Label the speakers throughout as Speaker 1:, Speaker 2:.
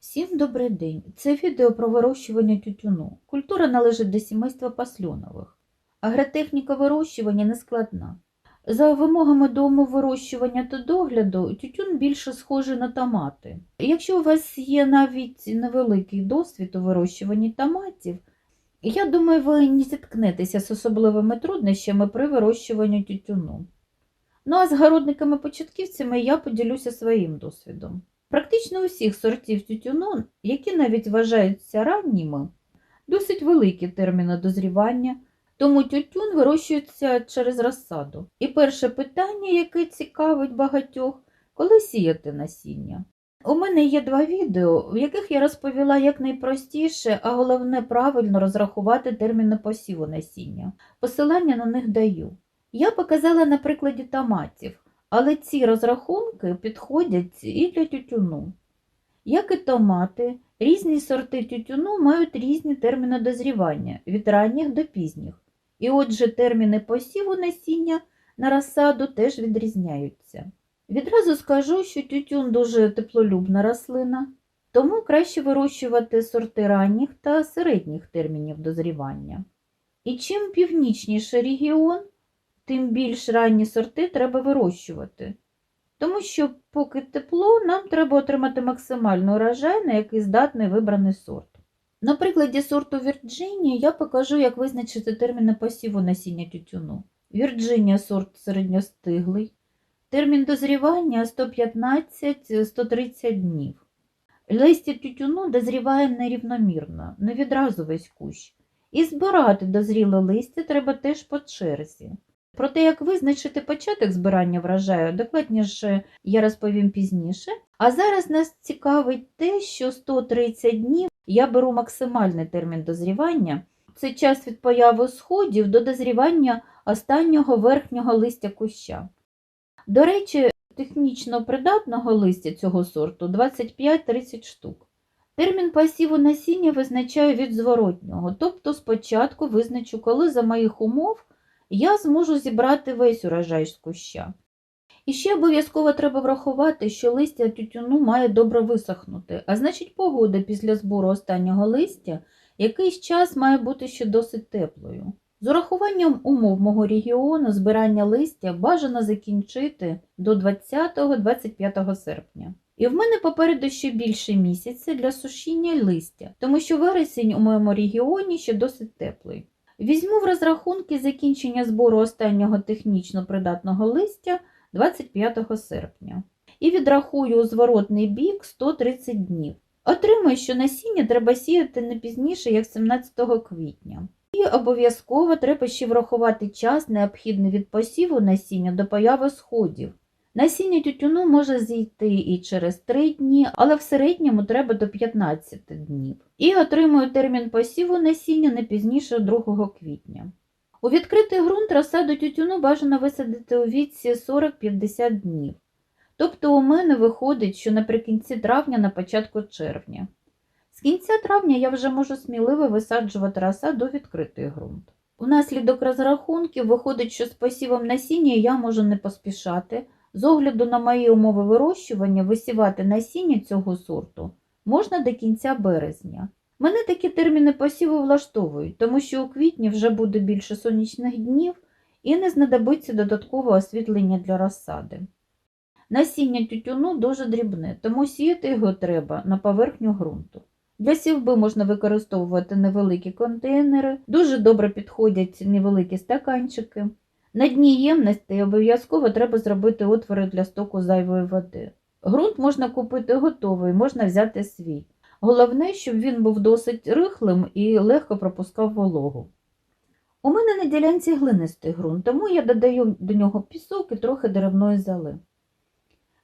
Speaker 1: Всім добрий день! Це відео про вирощування тютюну. Культура належить до сімейства пасльонових. Агротехніка вирощування не складна. За вимогами до умов вирощування та догляду, тютюн більше схожий на томати. Якщо у вас є навіть невеликий досвід у вирощуванні томатів, я думаю, ви не зіткнетеся з особливими труднощами при вирощуванні тютюну. Ну а з городниками-початківцями я поділюся своїм досвідом. Практично усіх сортів тютюну, які навіть вважаються ранніми, досить великі терміни дозрівання, тому тютюн вирощується через розсаду. І перше питання, яке цікавить багатьох, коли сіяти насіння. У мене є два відео, в яких я розповіла як найпростіше, а головне правильно розрахувати терміни посіву насіння. Посилання на них даю. Я показала на прикладі томатів. Але ці розрахунки підходять і для тютюну. Як і томати, різні сорти тютюну мають різні терміни дозрівання від ранніх до пізніх. І отже, терміни посіву насіння на розсаду теж відрізняються. Відразу скажу, що тютюн дуже теплолюбна рослина, тому краще вирощувати сорти ранніх та середніх термінів дозрівання. І чим північніше регіон, тим більш ранні сорти треба вирощувати. Тому що, поки тепло, нам треба отримати максимальний урожай, на який здатний вибраний сорт. На прикладі сорту Вірджинія я покажу, як визначити терміни посіву насіння тютюну. Вірджинія сорт середньостиглий. Термін дозрівання 115-130 днів. Листя тютюну дозріває нерівномірно, не відразу весь кущ. І збирати дозріле листя треба теж по черзі. Про те, як визначити початок збирання врожаю, докладніше я розповім пізніше. А зараз нас цікавить те, що 130 днів я беру максимальний термін дозрівання. Це час від появи сходів до дозрівання останнього верхнього листя куща. До речі, технічно придатного листя цього сорту 25-30 штук. Термін посіву насіння визначаю від зворотнього, тобто спочатку визначу, коли за моїх умов я зможу зібрати весь урожай з куща. І ще обов'язково треба врахувати, що листя тютюну має добре висохнути, а значить погода після збору останнього листя якийсь час має бути ще досить теплою. З урахуванням умов мого регіону збирання листя бажано закінчити до 20-25 серпня. І в мене попереду ще більше місяця для сушіння листя, тому що вересень у моєму регіоні ще досить теплий. Візьму в розрахунки закінчення збору останнього технічно придатного листя 25 серпня і відрахую у зворотний бік 130 днів. Отримаю, що насіння треба сіяти не пізніше, як 17 квітня. І обов'язково треба ще врахувати час, необхідний від посіву насіння до появи сходів. Насіння тютюну може зійти і через 3 дні, але в середньому треба до 15 днів. І отримую термін посіву насіння не пізніше 2 квітня. У відкритий ґрунт розсаду тютюну бажано висадити у віці 40-50 днів. Тобто у мене виходить, що наприкінці травня на початку червня. З кінця травня я вже можу сміливо висаджувати розсаду у відкритий ґрунт. Унаслідок розрахунків виходить, що з посівом насіння я можу не поспішати. З огляду на мої умови вирощування, висівати насіння цього сорту можна до кінця березня. Мене такі терміни посіву влаштовують, тому що у квітні вже буде більше сонячних днів і не знадобиться додаткове освітлення для розсади. Насіння тютюну дуже дрібне, тому сіяти його треба на поверхню ґрунту. Для сівби можна використовувати невеликі контейнери, дуже добре підходять невеликі стаканчики. На дні ємності обов'язково треба зробити отвори для стоку зайвої води. Грунт можна купити готовий, можна взяти свій. Головне, щоб він був досить рихлим і легко пропускав вологу. У мене на ділянці глинистий ґрунт, тому я додаю до нього пісок і трохи деревної золи.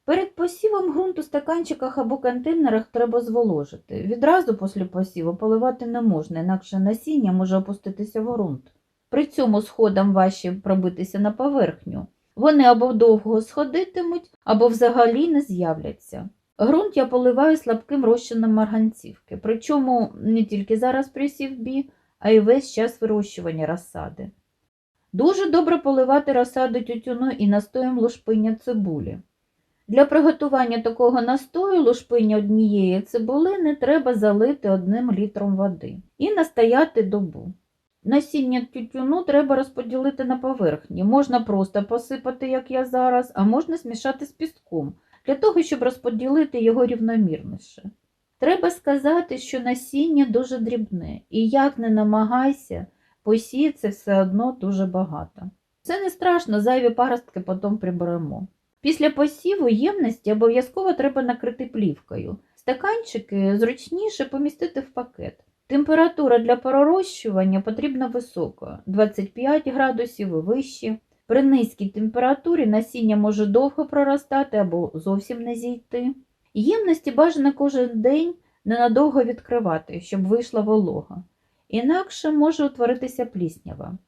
Speaker 1: Перед посівом ґрунт у стаканчиках або контейнерах треба зволожити. Відразу після посіву поливати не можна, інакше насіння може опуститися в ґрунт. При цьому сходам важче пробитися на поверхню. Вони або довго сходитимуть, або взагалі не з'являться. Грунт я поливаю слабким розчином марганцівки, причому не тільки зараз при сівбі, а й весь час вирощування розсади. Дуже добре поливати розсаду тютюну і настоєм лушпиня цибулі. Для приготування такого настою лушпиня однієї цибулини треба залити одним літром води і настояти добу. Насіння тютюну треба розподілити на поверхні. Можна просто посипати, як я зараз, а можна змішати з піском, для того, щоб розподілити його рівномірніше. Треба сказати, що насіння дуже дрібне, і як не намагайся, посіється все одно дуже багато. Це не страшно, зайві паростки потім приберемо. Після посіву ємності обов'язково треба накрити плівкою. Стаканчики зручніше помістити в пакет. Температура для пророщування потрібна висока 25 градусів і вище. При низькій температурі насіння може довго проростати або зовсім не зійти. Ємності бажано кожен день ненадовго відкривати, щоб вийшла волога. Інакше може утворитися пліснява.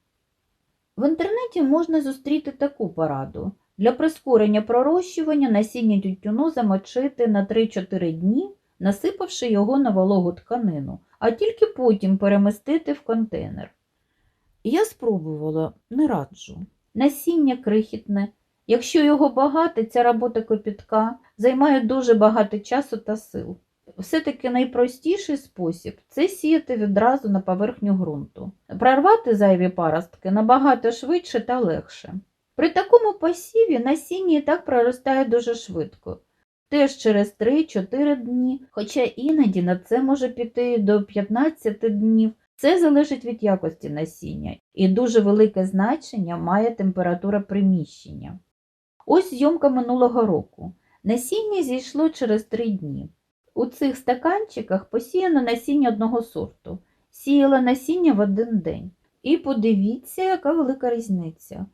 Speaker 1: В інтернеті можна зустріти таку пораду. Для прискорення пророщування насіння тютюну замочити на 3-4 дні, насипавши його на вологу тканину, а тільки потім перемістити в контейнер. Я спробувала, не раджу. Насіння крихітне. Якщо його багато, ця робота копітка займає дуже багато часу та сил. Все-таки найпростіший спосіб це сіяти відразу на поверхню ґрунту. Прорвати зайві паростки набагато швидше та легше. При такому посіві насіння і так проростає дуже швидко, теж через 3-4 дні, хоча іноді на це може піти до 15 днів. Це залежить від якості насіння і дуже велике значення має температура приміщення. Ось зйомка минулого року. Насіння зійшло через 3 дні. У цих стаканчиках посіяно насіння одного сорту. Сіяла насіння в один день. І подивіться, яка велика різниця.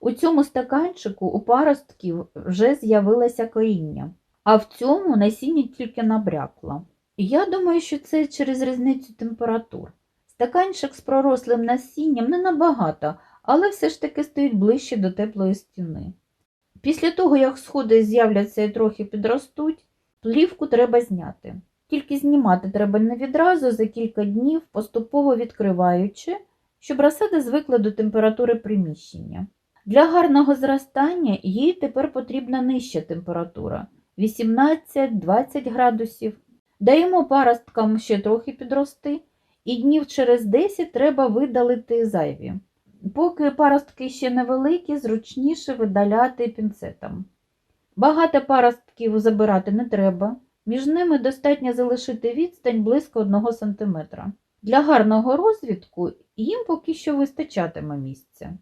Speaker 1: У цьому стаканчику у паростків вже з'явилося коріння, а в цьому насіння тільки набрякло. Я думаю, що це через різницю температур. Стаканчик з пророслим насінням не набагато, але все ж таки стоїть ближче до теплої стіни. Після того, як сходи з'являться і трохи підростуть, плівку треба зняти. Тільки знімати треба не відразу за кілька днів, поступово відкриваючи, щоб розсада звикла до температури приміщення. Для гарного зростання їй тепер потрібна нижча температура 18-20 градусів. Даємо паросткам ще трохи підрости, і днів через 10 треба видалити зайві. Поки паростки ще невеликі, зручніше видаляти пінцетом. Багато паростків забирати не треба, між ними достатньо залишити відстань близько 1 см. Для гарного розвідку їм поки що вистачатиме місця.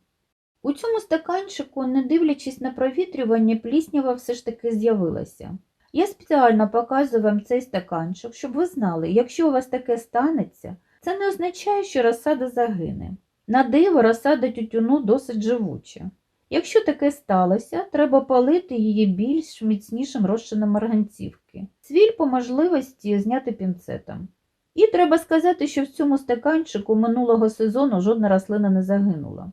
Speaker 1: У цьому стаканчику, не дивлячись на провітрювання, пліснява все ж таки з'явилася. Я спеціально показую вам цей стаканчик, щоб ви знали, якщо у вас таке станеться, це не означає, що розсада загине. На диво розсада тютюну досить живуча. Якщо таке сталося, треба полити її більш міцнішим розчином марганцівки. Цвіль по можливості зняти пінцетом. І треба сказати, що в цьому стаканчику минулого сезону жодна рослина не загинула.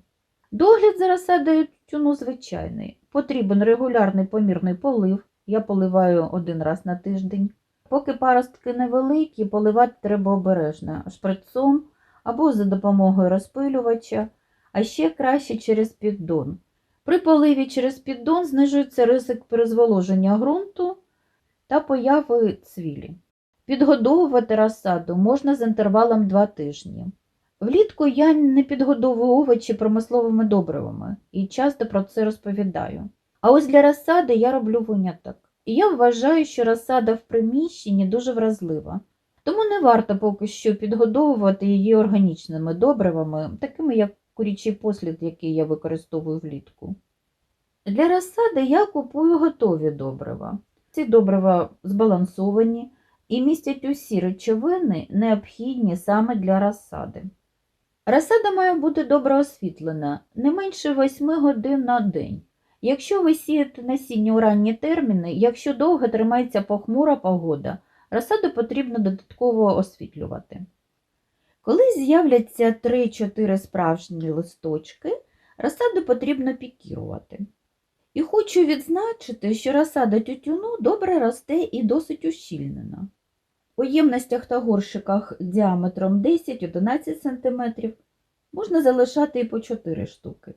Speaker 1: Догляд за розсадою тютюну звичайний. Потрібен регулярний помірний полив. Я поливаю один раз на тиждень. Поки паростки невеликі, поливати треба обережно шприцом або за допомогою розпилювача, а ще краще через піддон. При поливі через піддон знижується ризик перезволоження ґрунту та появи цвілі. Підгодовувати розсаду можна з інтервалом 2 тижні. Влітку я не підгодовую овочі промисловими добривами і часто про це розповідаю. А ось для розсади я роблю виняток. І я вважаю, що розсада в приміщенні дуже вразлива. Тому не варто поки що підгодовувати її органічними добривами, такими як курячий послід, який я використовую влітку. Для розсади я купую готові добрива. Ці добрива збалансовані і містять усі речовини, необхідні саме для розсади. Розсада має бути добре освітлена, не менше 8 годин на день. Якщо ви сієте насіння у ранні терміни, якщо довго тримається похмура погода, розсаду потрібно додатково освітлювати. Коли з'являться 3-4 справжні листочки, розсаду потрібно пікірувати. І хочу відзначити, що розсада тютюну добре росте і досить ущільнена. У ємностях та горщиках діаметром 10-11 см можна залишати і по 4 штуки.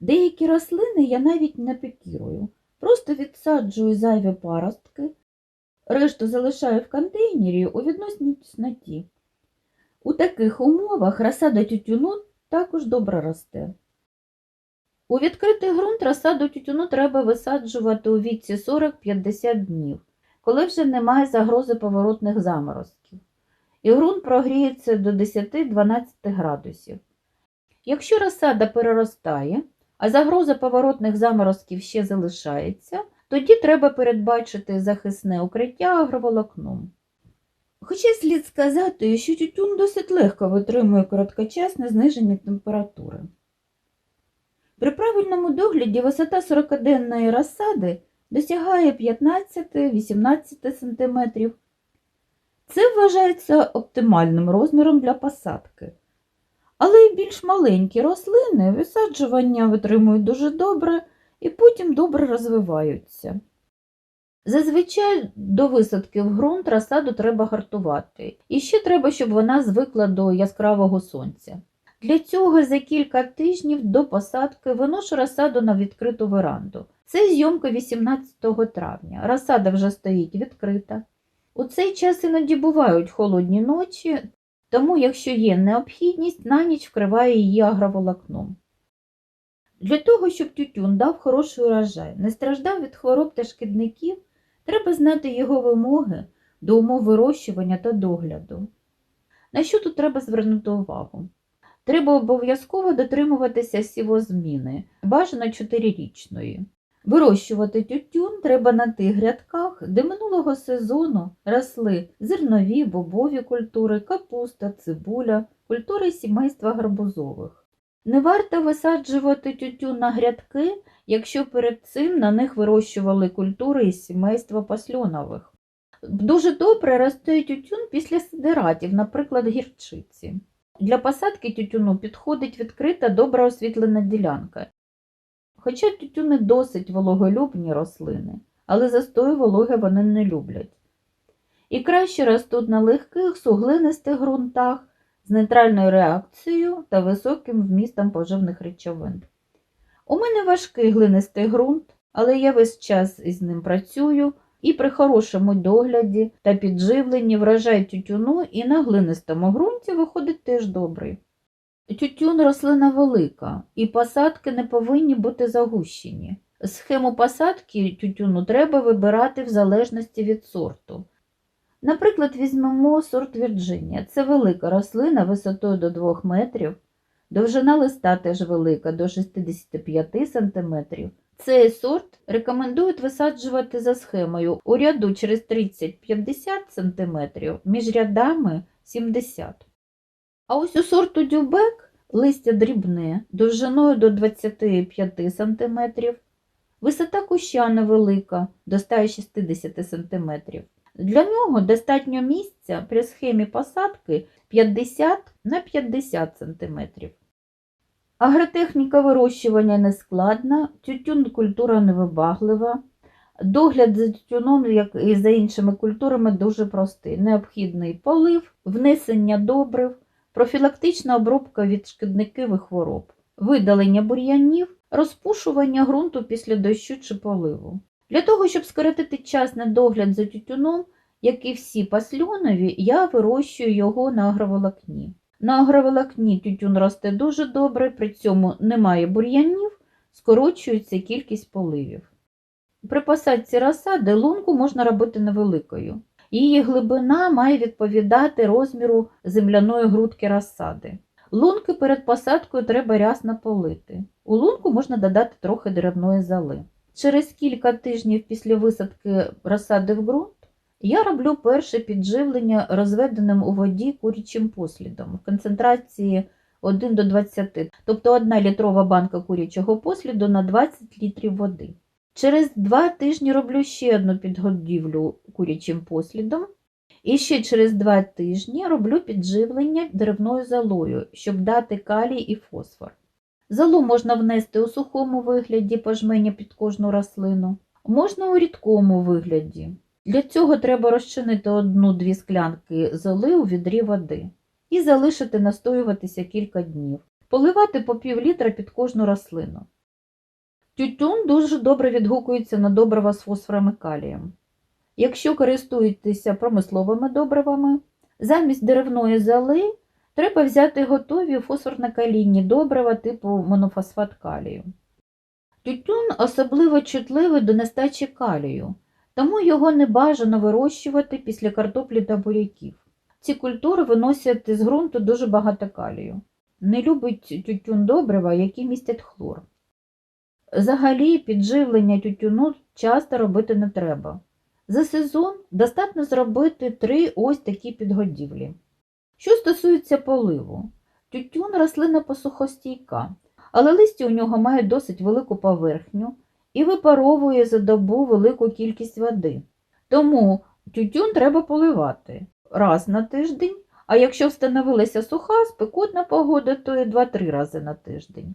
Speaker 1: Деякі рослини я навіть не пікірую, Просто відсаджую зайві паростки, решту залишаю в контейнері у відносній тісноті. У таких умовах розсада тютюну також добре росте. У відкритий ґрунт розсаду тютюну треба висаджувати у віці 40-50 днів, коли вже немає загрози поворотних заморозків, і ґрунт прогріється до 10-12 градусів. Якщо розсада переростає, а загроза поворотних заморозків ще залишається, тоді треба передбачити захисне укриття агроволокном. Хоча слід сказати, що тютюн досить легко витримує короткочасне зниження температури. При правильному догляді висота 40-денної розсади досягає 15-18 см. Це вважається оптимальним розміром для посадки. Але й більш маленькі рослини висаджування витримують дуже добре і потім добре розвиваються. Зазвичай до висадки в ґрунт розсаду треба гартувати. І ще треба, щоб вона звикла до яскравого сонця. Для цього за кілька тижнів до посадки виношу розсаду на відкриту веранду. Це зйомка 18 травня. Розсада вже стоїть відкрита. У цей час іноді бувають холодні ночі, тому, якщо є необхідність, на ніч вкриває її агроволокном. Для того, щоб тютюн дав хороший урожай, не страждав від хвороб та шкідників, треба знати його вимоги до умов вирощування та догляду. На що тут треба звернути увагу? Треба обов'язково дотримуватися сівозміни, бажано чотирирічної. Вирощувати тютюн треба на тих грядках, де минулого сезону росли зернові, бобові культури, капуста, цибуля, культури сімейства гарбузових. Не варто висаджувати тютюн на грядки, якщо перед цим на них вирощували культури із сімейства пасльонових. Дуже добре росте тютюн після сидератів, наприклад, гірчиці. Для посадки тютюну підходить відкрита добре освітлена ділянка. Хоча тютюни досить вологолюбні рослини, але застою вологи вони не люблять. І краще ростуть на легких суглинистих ґрунтах з нейтральною реакцією та високим вмістом поживних речовин. У мене важкий глинистий ґрунт, але я весь час із ним працюю і при хорошому догляді та підживленні врожай тютюну і на глинистому ґрунті виходить теж добрий. Тютюн рослина велика, і посадки не повинні бути загущені. Схему посадки тютюну треба вибирати в залежності від сорту. Наприклад, візьмемо сорт Вірджинія. Це велика рослина висотою до 2 метрів, довжина листа теж велика до 65 см. Цей сорт рекомендують висаджувати за схемою у ряду через 30-50 см, між рядами 70 А ось у сорту дюбек листя дрібне, довжиною до 25 см, висота куща невелика до 160 см. Для нього достатньо місця при схемі посадки 50 на 50 см. Агротехніка вирощування не складна, тютюн культура невибаглива. Догляд за тютюном, як і за іншими культурами, дуже простий. Необхідний полив, внесення добрив, профілактична обробка від шкідників хвороб, видалення бур'янів, розпушування ґрунту після дощу чи поливу. Для того, щоб скоротити час на догляд за тютюном, як і всі пасльонові, я вирощую його на агроволокні. На агроволокні тютюн росте дуже добре, при цьому немає бур'янів, скорочується кількість поливів. При посадці розсади лунку можна робити невеликою. Її глибина має відповідати розміру земляної грудки розсади. Лунки перед посадкою треба рясно полити. У лунку можна додати трохи деревної золи. Через кілька тижнів після висадки розсади в ґрунт я роблю перше підживлення розведеним у воді курячим послідом в концентрації 1 до 20, тобто 1 літрова банка курячого посліду на 20 літрів води. Через 2 тижні роблю ще одну підгодівлю курячим послідом. І ще через 2 тижні роблю підживлення деревною золою, щоб дати калій і фосфор. Золу можна внести у сухому вигляді пожменя під кожну рослину, можна у рідкому вигляді. Для цього треба розчинити одну-дві склянки золи у відрі води і залишити настоюватися кілька днів, поливати по пів літра під кожну рослину. Тютюн дуже добре відгукується на добрива з фосфором і калієм. Якщо користуєтеся промисловими добривами, замість деревної золи треба взяти готові фосфорно-калійні добрива типу монофосфат калію. Тютюн особливо чутливий до нестачі калію, тому його не бажано вирощувати після картоплі та буряків. Ці культури виносять з ґрунту дуже багато калію. Не любить тютюн добрива, які містять хлор. Взагалі, підживлення тютюну часто робити не треба. За сезон достатньо зробити три ось такі підгодівлі. Що стосується поливу, тютюн рослина посухостійка, але листя у нього має досить велику поверхню і випаровує за добу велику кількість води. Тому тютюн треба поливати раз на тиждень, а якщо встановилася суха, спекотна погода, то і 2-3 рази на тиждень.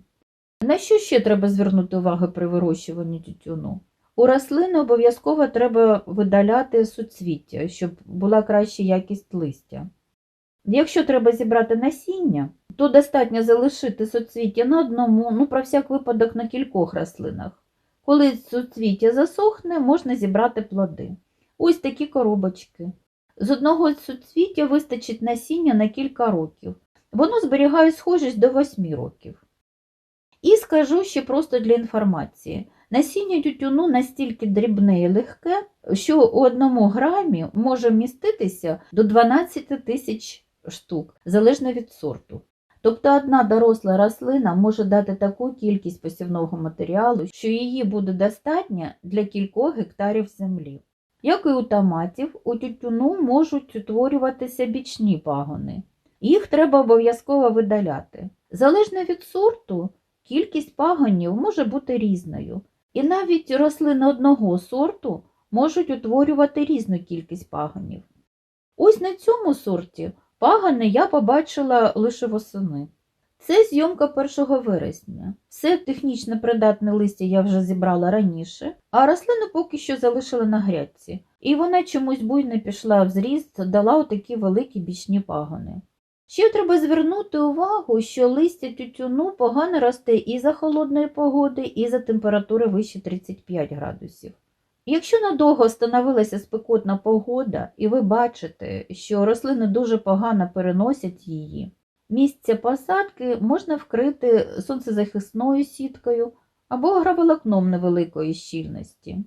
Speaker 1: На що ще треба звернути увагу при вирощуванні тютюну? У рослини обов'язково треба видаляти суцвіття, щоб була краща якість листя. Якщо треба зібрати насіння, то достатньо залишити суцвіття на одному, ну про всяк випадок на кількох рослинах. Коли суцвіття засохне, можна зібрати плоди. Ось такі коробочки. З одного суцвіття вистачить насіння на кілька років. Воно зберігає схожість до 8 років. І скажу ще просто для інформації. Насіння тютюну настільки дрібне і легке, що у одному грамі може вміститися до 12 тисяч штук, залежно від сорту. Тобто одна доросла рослина може дати таку кількість посівного матеріалу, що її буде достатньо для кількох гектарів землі. Як і у томатів, у тютюну можуть утворюватися бічні пагони. Їх треба обов'язково видаляти. Залежно від сорту, кількість пагонів може бути різною. І навіть рослини одного сорту можуть утворювати різну кількість пагонів. Ось на цьому сорті пагони я побачила лише восени. Це зйомка 1 вересня. Все технічно придатне листя я вже зібрала раніше, а рослину поки що залишила на грядці. І вона чомусь буйно пішла в зріст, дала отакі великі бічні пагони. Ще треба звернути увагу, що листя тютюну погано росте і за холодної погоди, і за температури вище 35 градусів. Якщо надовго становилася спекотна погода, і ви бачите, що рослини дуже погано переносять її, місце посадки можна вкрити сонцезахисною сіткою або агроволокном невеликої щільності.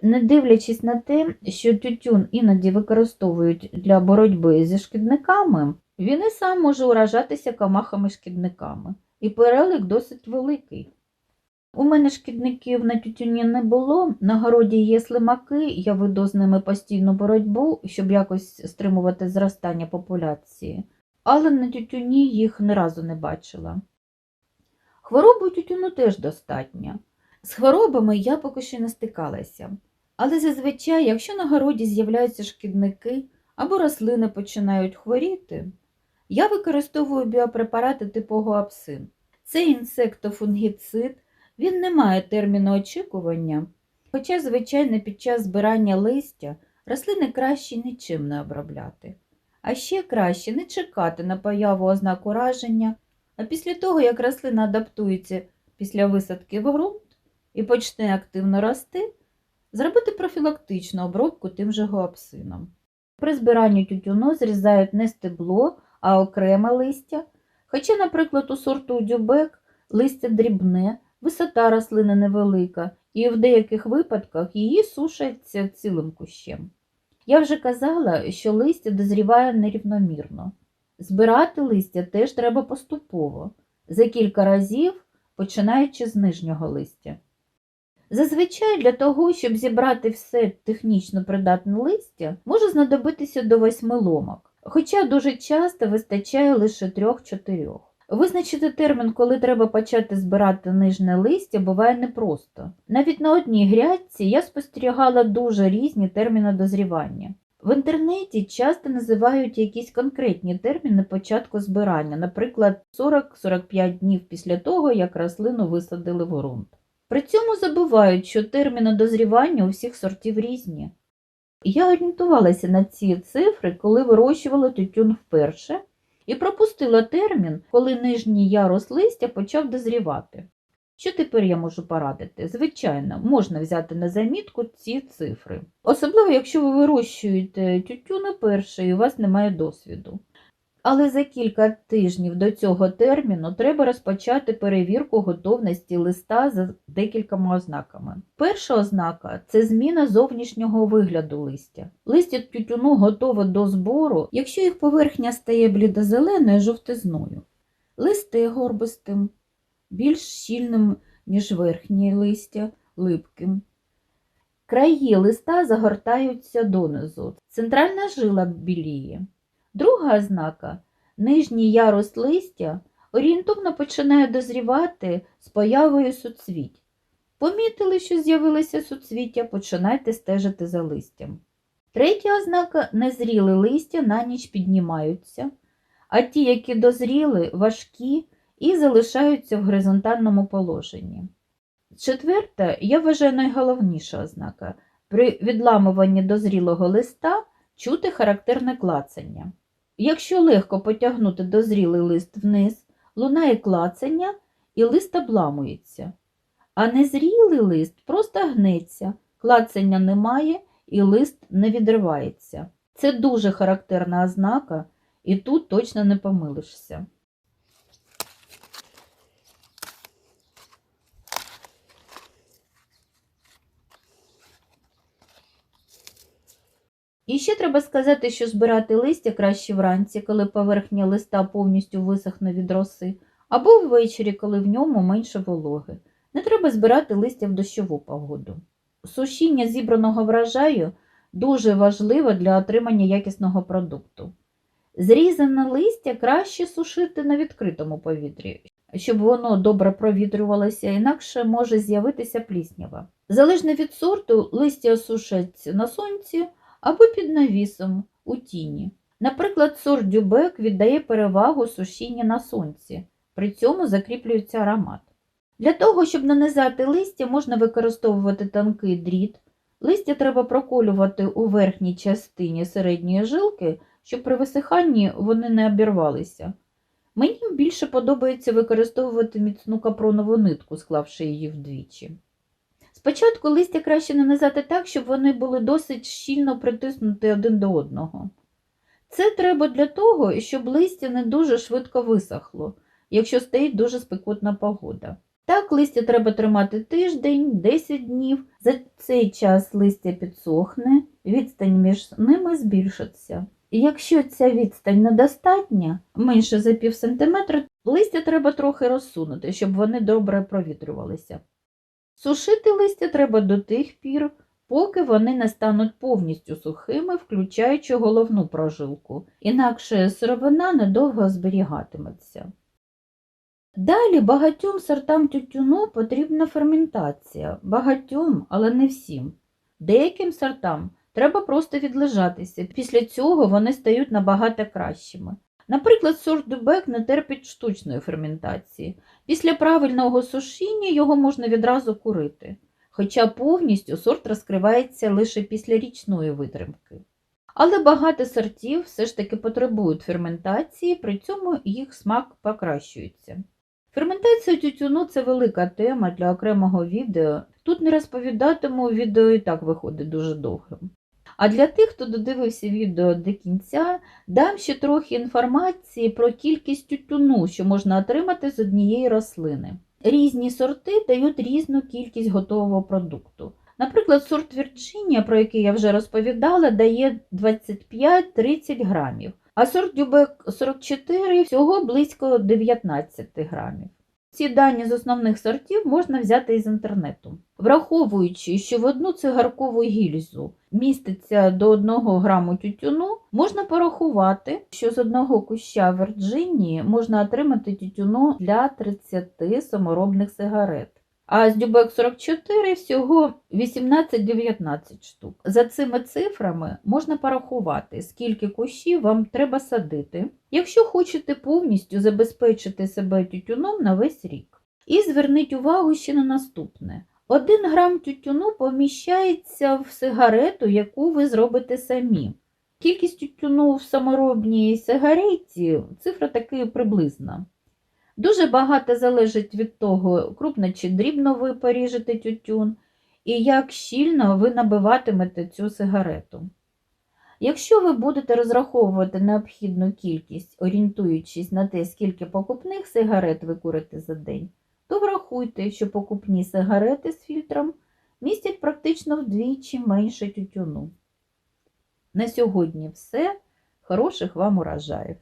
Speaker 1: Не дивлячись на те, що тютюн іноді використовують для боротьби зі шкідниками, він і сам може уражатися комахами-шкідниками, і перелик досить великий. У мене шкідників на тютюні не було, на городі є слимаки, я веду з ними постійну боротьбу, щоб якось стримувати зростання популяції, але на тютюні їх ні разу не бачила. Хвороби у тютюну теж достатньо. З хворобами я поки що не стикалася. Але зазвичай, якщо на городі з'являються шкідники або рослини починають хворіти, я використовую біопрепарати типу гоапсин. Це інсектофунгіцид, він не має терміну очікування, хоча, звичайно, під час збирання листя рослини краще нічим не обробляти. А ще краще не чекати на появу ознак ураження, а після того, як рослина адаптується після висадки в ґрунт і почне активно рости, зробити профілактичну обробку тим же гоапсином. При збиранні тютюну зрізають не стебло, а окреме листя. Хоча, наприклад, у сорту дюбек листя дрібне, висота рослини невелика, і в деяких випадках її сушаться цілим кущем. Я вже казала, що листя дозріває нерівномірно. Збирати листя теж треба поступово, за кілька разів, починаючи з нижнього листя. Зазвичай для того, щоб зібрати все технічно придатне листя, може знадобитися до восьми ломок, хоча дуже часто вистачає лише трьох-чотирьох. Визначити термін, коли треба почати збирати нижнє листя, буває непросто. Навіть на одній грядці я спостерігала дуже різні терміни дозрівання. В інтернеті часто називають якісь конкретні терміни початку збирання, наприклад, 40-45 днів після того, як рослину висадили в ґрунт. При цьому забувають, що терміни дозрівання у всіх сортів різні. Я орієнтувалася на ці цифри, коли вирощувала тютюн вперше, і пропустила термін, коли нижній ярус листя почав дозрівати. Що тепер я можу порадити? Звичайно, можна взяти на замітку ці цифри. Особливо, якщо ви вирощуєте тютюни перше і у вас немає досвіду. Але за кілька тижнів до цього терміну треба розпочати перевірку готовності листа за декількома ознаками. Перша ознака це зміна зовнішнього вигляду листя. Листя тютюну готове до збору, якщо їх поверхня стає блідозеленою жовтизною. Листи горбистим, більш щільним, ніж верхнє листя, липким. Краї листа загортаються донизу. Центральна жила біліє. Друга ознака нижній ярус листя орієнтовно починає дозрівати з появою суцвіть. Помітили, що з'явилися суцвіття, починайте стежити за листям. Третя ознака незріле листя на ніч піднімаються, а ті, які дозріли, важкі і залишаються в горизонтальному положенні. Четверта, я вважаю, найголовніша ознака. При відламуванні дозрілого листа чути характерне клацання. Якщо легко потягнути дозрілий лист вниз, лунає клацання і лист обламується. А незрілий лист просто гнеться, клацання немає і лист не відривається. Це дуже характерна ознака, і тут точно не помилишся. І ще треба сказати, що збирати листя краще вранці, коли поверхня листа повністю висохне від роси, або ввечері, коли в ньому менше вологи. Не треба збирати листя в дощову погоду. Сушіння зібраного врожаю дуже важливо для отримання якісного продукту. Зрізане листя краще сушити на відкритому повітрі, щоб воно добре провітрювалося, інакше може з'явитися пліснява. Залежно від сорту, листя сушать на сонці або під навісом у тіні. Наприклад, сорт дюбек віддає перевагу сушіння на сонці, при цьому закріплюється аромат. Для того, щоб нанизати листя, можна використовувати тонкий дріт. Листя треба проколювати у верхній частині середньої жилки, щоб при висиханні вони не обірвалися. Мені більше подобається використовувати міцну капронову нитку, склавши її вдвічі. Спочатку листя краще нанизати так, щоб вони були досить щільно притиснуті один до одного. Це треба для того, щоб листя не дуже швидко висохло, якщо стоїть дуже спекотна погода. Так, листя треба тримати тиждень, 10 днів. За цей час листя підсохне, відстань між ними збільшиться. Якщо ця відстань недостатня, менше за пів сантиметра, листя треба трохи розсунути, щоб вони добре провітрювалися. Сушити листя треба до тих пір, поки вони не стануть повністю сухими, включаючи головну прожилку, інакше сировина недовго зберігатиметься. Далі багатьом сортам тютюну потрібна ферментація, багатьом, але не всім. Деяким сортам треба просто відлежатися, після цього вони стають набагато кращими. Наприклад, сорт дубек не терпить штучної ферментації. Після правильного сушіння його можна відразу курити, хоча повністю сорт розкривається лише після річної витримки. Але багато сортів все ж таки потребують ферментації, при цьому їх смак покращується. Ферментація тютюну це велика тема для окремого відео. Тут не розповідатиму, відео і так виходить дуже довгим. А для тих, хто додивився відео до кінця, дам ще трохи інформації про кількість тютюну, що можна отримати з однієї рослини. Різні сорти дають різну кількість готового продукту. Наприклад, сорт Вірджинія, про який я вже розповідала, дає 25-30 грамів, а сорт Дюбек 44 всього близько 19 грамів. Ці дані з основних сортів можна взяти із інтернету. Враховуючи, що в одну цигаркову гільзу міститься до 1 граму тютюну, можна порахувати, що з одного куща Вірджинії можна отримати тютюну для 30 саморобних сигарет. А з Дюбек 44 всього 18-19 штук. За цими цифрами можна порахувати, скільки кущів вам треба садити, якщо хочете повністю забезпечити себе тютюном на весь рік. І зверніть увагу ще на наступне. Один грам тютюну поміщається в сигарету, яку ви зробите самі. Кількість тютюну в саморобній сигареті цифра таки приблизна. Дуже багато залежить від того, крупно чи дрібно ви поріжете тютюн, і як щільно ви набиватимете цю сигарету. Якщо ви будете розраховувати необхідну кількість, орієнтуючись на те, скільки покупних сигарет ви курите за день, то врахуйте, що покупні сигарети з фільтром містять практично вдвічі менше тютюну. На сьогодні все. Хороших вам урожаїв!